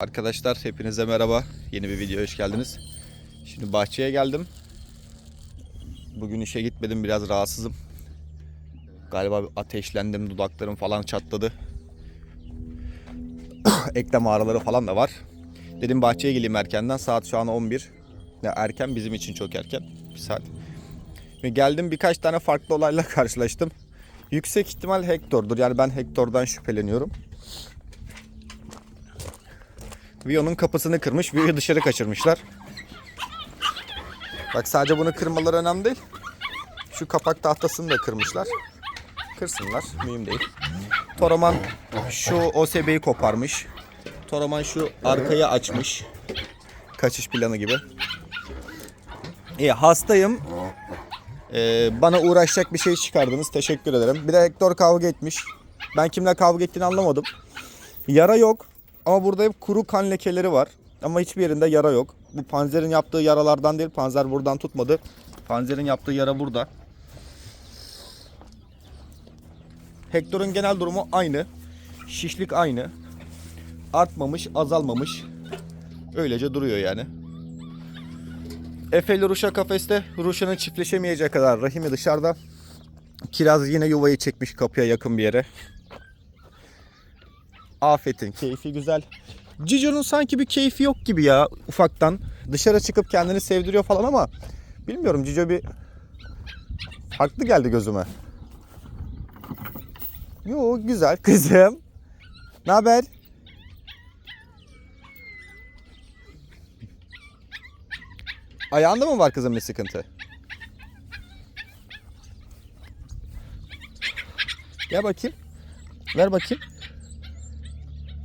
Arkadaşlar hepinize merhaba. Yeni bir videoya hoş geldiniz. Şimdi bahçeye geldim. Bugün işe gitmedim biraz rahatsızım. Galiba ateşlendim dudaklarım falan çatladı. Eklem ağrıları falan da var. Dedim bahçeye geleyim erkenden saat şu an 11. Ya erken bizim için çok erken. Bir saat. Ve geldim birkaç tane farklı olayla karşılaştım. Yüksek ihtimal Hector'dur. Yani ben Hector'dan şüpheleniyorum. Vio'nun kapısını kırmış. Vio'yu dışarı kaçırmışlar. Bak sadece bunu kırmaları önemli değil. Şu kapak tahtasını da kırmışlar. Kırsınlar. Mühim değil. Toraman şu OSB'yi koparmış. Toraman şu arkayı açmış. Kaçış planı gibi. İyi hastayım. Ee, bana uğraşacak bir şey çıkardınız. Teşekkür ederim. Bir de Hector kavga etmiş. Ben kimle kavga ettiğini anlamadım. Yara yok. Ama burada hep kuru kan lekeleri var. Ama hiçbir yerinde yara yok. Bu panzerin yaptığı yaralardan değil. Panzer buradan tutmadı. Panzerin yaptığı yara burada. Hector'un genel durumu aynı. Şişlik aynı. Artmamış, azalmamış. Öylece duruyor yani. Efe ile Ruşa kafeste. Ruşa'nın çiftleşemeyeceği kadar rahimi dışarıda. Kiraz yine yuvayı çekmiş kapıya yakın bir yere. Afet'in keyfi güzel. Cico'nun sanki bir keyfi yok gibi ya ufaktan. Dışarı çıkıp kendini sevdiriyor falan ama bilmiyorum Cico bir farklı geldi gözüme. Yo güzel kızım. Ne haber? Ayağında mı var kızım bir sıkıntı? Gel bakayım. Ver bakayım.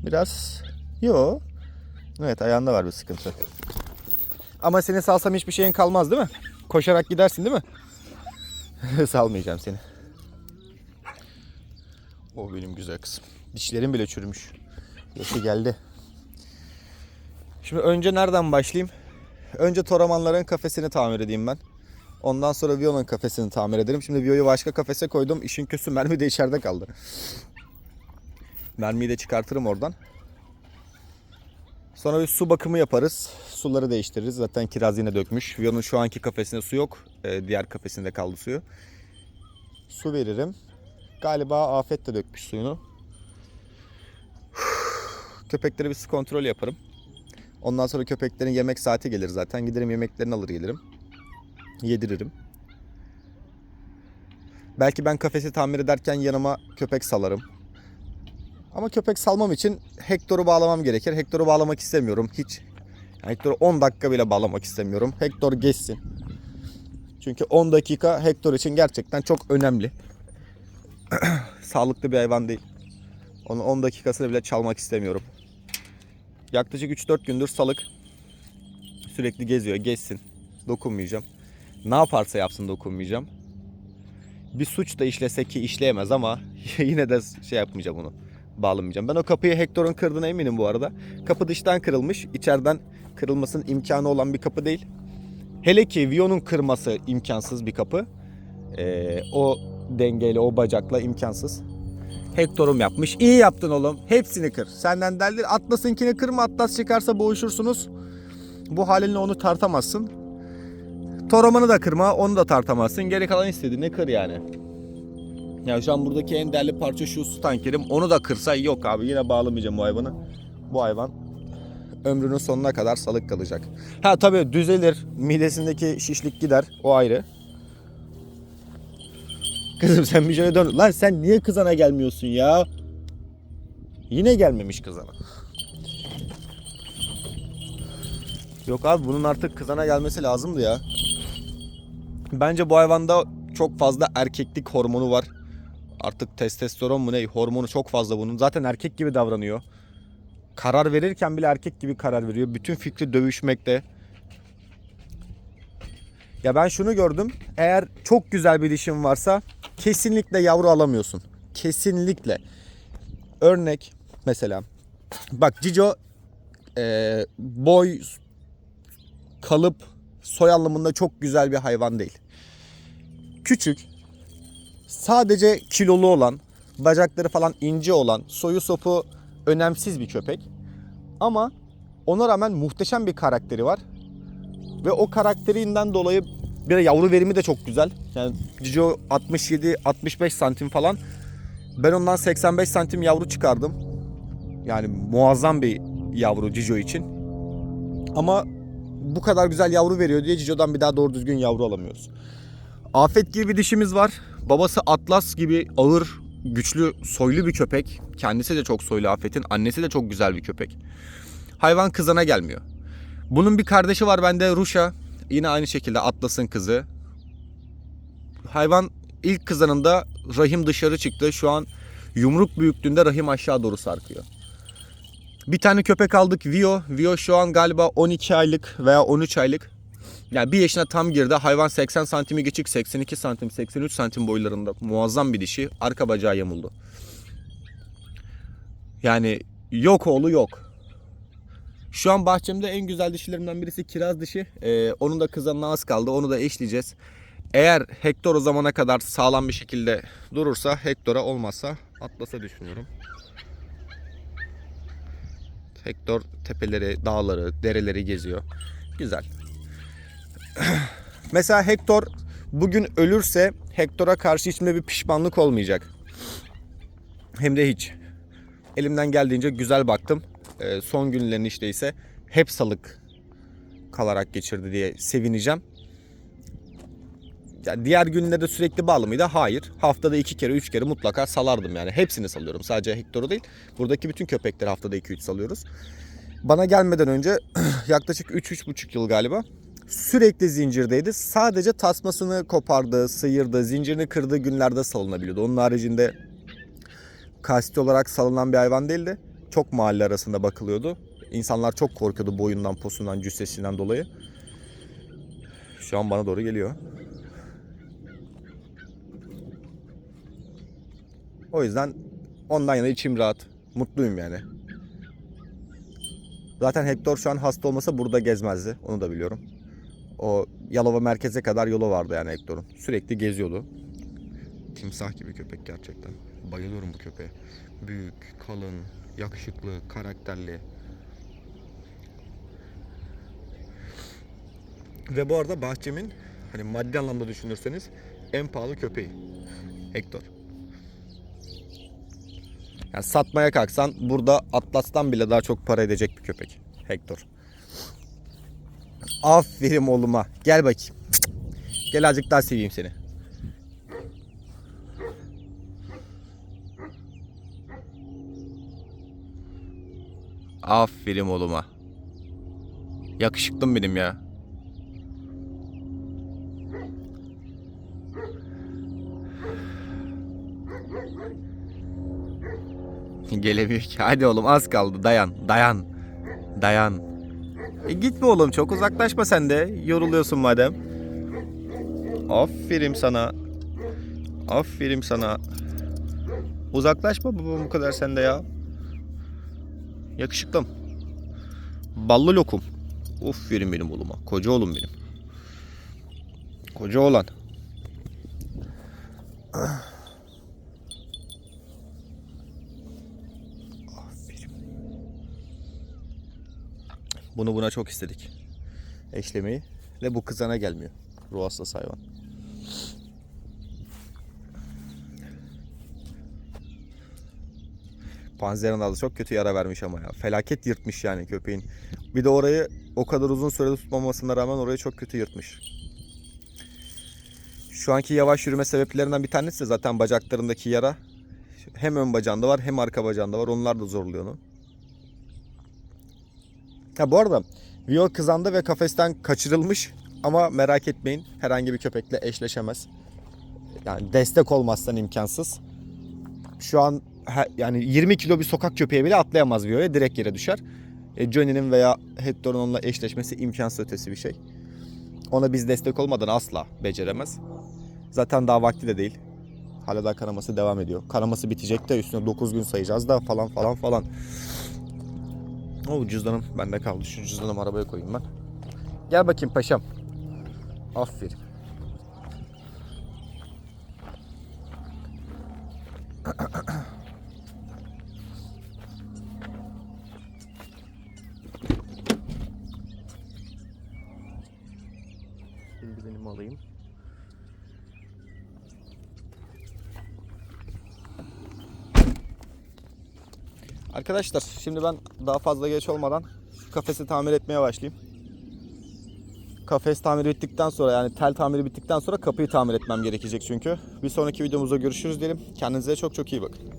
Biraz yo. Evet ayağında var bir sıkıntı. Ama seni salsam hiçbir şeyin kalmaz değil mi? Koşarak gidersin değil mi? Salmayacağım seni. O benim güzel kızım. Dişlerim bile çürümüş. Yaşı geldi. Şimdi önce nereden başlayayım? Önce Toramanların kafesini tamir edeyim ben. Ondan sonra Vio'nun kafesini tamir ederim. Şimdi Vio'yu başka kafese koydum. İşin kötüsü mermi de içeride kaldı. Mermiyi de çıkartırım oradan. Sonra bir su bakımı yaparız. Suları değiştiririz. Zaten kiraz yine dökmüş. Viyon'un şu anki kafesinde su yok. Ee, diğer kafesinde kaldı suyu. Su veririm. Galiba Afet de dökmüş suyunu. Köpekleri bir su kontrol yaparım. Ondan sonra köpeklerin yemek saati gelir zaten. Giderim yemeklerini alır gelirim. Yediririm. Belki ben kafesi tamir ederken yanıma köpek salarım. Ama köpek salmam için Hector'u bağlamam gerekir. Hector'u bağlamak istemiyorum hiç. Yani Hector'u 10 dakika bile bağlamak istemiyorum. Hector geçsin. Çünkü 10 dakika Hector için gerçekten çok önemli. Sağlıklı bir hayvan değil. Onun 10 dakikasını bile çalmak istemiyorum. Yaklaşık 3-4 gündür salık. Sürekli geziyor. Gezsin. Dokunmayacağım. Ne yaparsa yapsın dokunmayacağım. Bir suç da işlese ki işleyemez ama yine de şey yapmayacağım onu bağlamayacağım. Ben o kapıyı Hector'un kırdığına eminim bu arada. Kapı dıştan kırılmış. içeriden kırılmasının imkanı olan bir kapı değil. Hele ki Vion'un kırması imkansız bir kapı. Ee, o dengeyle, o bacakla imkansız. Hector'um yapmış. İyi yaptın oğlum. Hepsini kır. Senden derler Atlas'ınkini kırma. Atlas çıkarsa boğuşursunuz. Bu halinle onu tartamazsın. Toraman'ı da kırma. Onu da tartamazsın. Geri kalan istediğini kır yani. Ya şu an buradaki en değerli parça şu su tankerim. Onu da kırsa yok abi yine bağlamayacağım bu hayvanı. Bu hayvan ömrünün sonuna kadar salık kalacak. Ha tabii düzelir. Midesindeki şişlik gider. O ayrı. Kızım sen bir şöyle dön. Lan sen niye kızana gelmiyorsun ya? Yine gelmemiş kızana. Yok abi bunun artık kızana gelmesi lazımdı ya. Bence bu hayvanda çok fazla erkeklik hormonu var. Artık testosteron mu ne hormonu çok fazla bunun. Zaten erkek gibi davranıyor. Karar verirken bile erkek gibi karar veriyor. Bütün fikri dövüşmekte. Ya ben şunu gördüm. Eğer çok güzel bir dişin varsa kesinlikle yavru alamıyorsun. Kesinlikle. Örnek mesela. Bak Cico e, boy kalıp soy anlamında çok güzel bir hayvan değil. Küçük sadece kilolu olan, bacakları falan ince olan, soyu sopu önemsiz bir köpek. Ama Ona rağmen muhteşem bir karakteri var. Ve o karakterinden dolayı bir yavru verimi de çok güzel. Yani Cicio 67-65 santim falan. Ben ondan 85 santim yavru çıkardım. Yani muazzam bir yavru Cicio için. Ama bu kadar güzel yavru veriyor diye Cicio'dan bir daha doğru düzgün yavru alamıyoruz. Afet gibi bir dişimiz var. Babası Atlas gibi ağır, güçlü, soylu bir köpek. Kendisi de çok soylu Afet'in. Annesi de çok güzel bir köpek. Hayvan kızana gelmiyor. Bunun bir kardeşi var bende Ruşa. Yine aynı şekilde Atlas'ın kızı. Hayvan ilk kızanında rahim dışarı çıktı. Şu an yumruk büyüklüğünde rahim aşağı doğru sarkıyor. Bir tane köpek aldık Vio. Vio şu an galiba 12 aylık veya 13 aylık. Yani bir yaşına tam girdi. Hayvan 80 santimi geçik 82 santim 83 santim boylarında muazzam bir dişi. Arka bacağı yamuldu. Yani yok oğlu yok. Şu an bahçemde en güzel dişilerimden birisi kiraz dişi. Ee, onun da kızanına az kaldı. Onu da eşleyeceğiz. Eğer Hector o zamana kadar sağlam bir şekilde durursa Hector'a olmazsa Atlas'a düşünüyorum. Hector tepeleri, dağları, dereleri geziyor. Güzel. Mesela Hector bugün ölürse Hector'a karşı içimde bir pişmanlık olmayacak. Hem de hiç. Elimden geldiğince güzel baktım. Ee, son günlerini işte ise hep salık kalarak geçirdi diye sevineceğim. Ya diğer günlerde sürekli bağlı mıydı? Hayır. Haftada iki kere, üç kere mutlaka salardım yani. Hepsini salıyorum. Sadece Hector'u değil. Buradaki bütün köpekleri haftada 2-3 salıyoruz. Bana gelmeden önce yaklaşık 3-3,5 yıl galiba sürekli zincirdeydi. Sadece tasmasını kopardığı, sıyırdığı, zincirini kırdığı günlerde salınabiliyordu. Onun haricinde kasti olarak salınan bir hayvan değildi. Çok mahalle arasında bakılıyordu. İnsanlar çok korkuyordu boyundan, posundan, cüssesinden dolayı. Şu an bana doğru geliyor. O yüzden ondan yana içim rahat. Mutluyum yani. Zaten Hector şu an hasta olmasa burada gezmezdi. Onu da biliyorum. O Yalova merkeze kadar yolu vardı yani Hector'un. Sürekli geziyordu. Timsah gibi köpek gerçekten. Bayılıyorum bu köpeğe. Büyük, kalın, yakışıklı, karakterli. Ve bu arada bahçemin hani maddi anlamda düşünürseniz en pahalı köpeği. Hector. Yani satmaya kalksan burada Atlas'tan bile daha çok para edecek bir köpek. Hector. Aferin oğluma. Gel bakayım. Gel azıcık daha seveyim seni. Aferin oğluma. Yakışıklım benim ya. Gelemiyor ki. Hadi oğlum az kaldı. Dayan. Dayan. Dayan. E gitme oğlum çok uzaklaşma sen de. Yoruluyorsun madem. Aferin sana. Aferin sana. Uzaklaşma babam bu kadar sende ya. Yakışıklım. Ballı lokum. Aferin benim oğluma. Koca oğlum benim. Koca oğlan. Bunu buna çok istedik. Eşlemeyi. Ve bu kızana gelmiyor. Ruh hayvan. Panzer'in adı çok kötü yara vermiş ama ya. Felaket yırtmış yani köpeğin. Bir de orayı o kadar uzun sürede tutmamasına rağmen orayı çok kötü yırtmış. Şu anki yavaş yürüme sebeplerinden bir tanesi de zaten bacaklarındaki yara. Hem ön bacağında var hem arka bacağında var. Onlar da zorluyor onu. Ha bu arada Vio kızandı ve kafesten kaçırılmış ama merak etmeyin herhangi bir köpekle eşleşemez. Yani destek olmazsan imkansız. Şu an yani 20 kilo bir sokak köpeği bile atlayamaz Vio'ya direkt yere düşer. E, Johnny'nin veya Hector'un onunla eşleşmesi imkansız ötesi bir şey. Ona biz destek olmadan asla beceremez. Zaten daha vakti de değil. Hala daha kanaması devam ediyor. Kanaması bitecek de üstüne 9 gün sayacağız da falan falan falan. O cüzdanım bende kaldı. Şu cüzdanımı arabaya koyayım ben. Gel bakayım paşam. Aferin. Arkadaşlar şimdi ben daha fazla geç olmadan kafesi tamir etmeye başlayayım. Kafes tamiri bittikten sonra yani tel tamiri bittikten sonra kapıyı tamir etmem gerekecek çünkü. Bir sonraki videomuzda görüşürüz diyelim. Kendinize çok çok iyi bakın.